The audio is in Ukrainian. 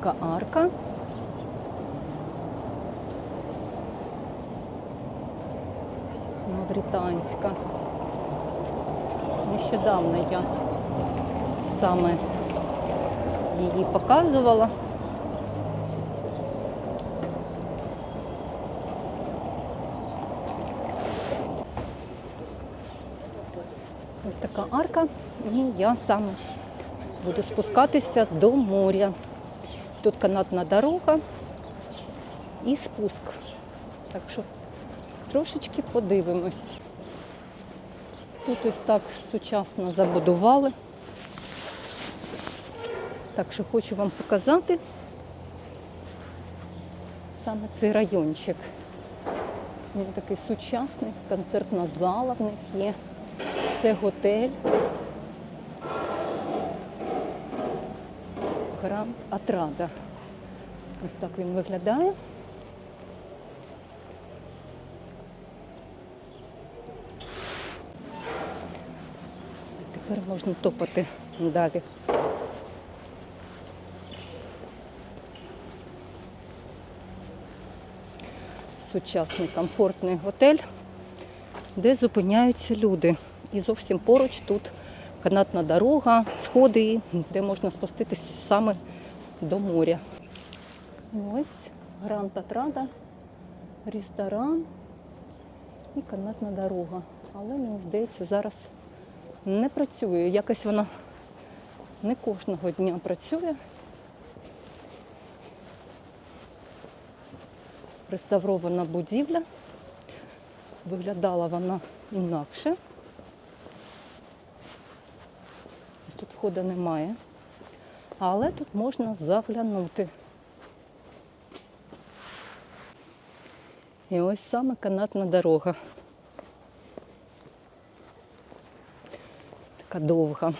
така арка. Мавританська. Нещодавно я саме її показувала. Ось така арка, і я саме буду спускатися до моря. Тут канатна дорога і спуск. Так що трошечки подивимось. Тут ось так сучасно забудували. Так що хочу вам показати саме цей райончик. Він такий сучасний, концертна зала в них є. Це готель. Гранд Атрада. Ось так він виглядає. Тепер можна топати далі. Сучасний комфортний готель, де зупиняються люди. І зовсім поруч тут канатна дорога, сходи, де можна спуститися саме до моря. Ось Гранд Атрада, ресторан і канатна дорога. Але мені здається, зараз не працює. Якось вона не кожного дня працює. Реставрована будівля. Виглядала вона інакше. Входу немає, але тут можна заглянути. І ось саме канатна дорога. Така довга.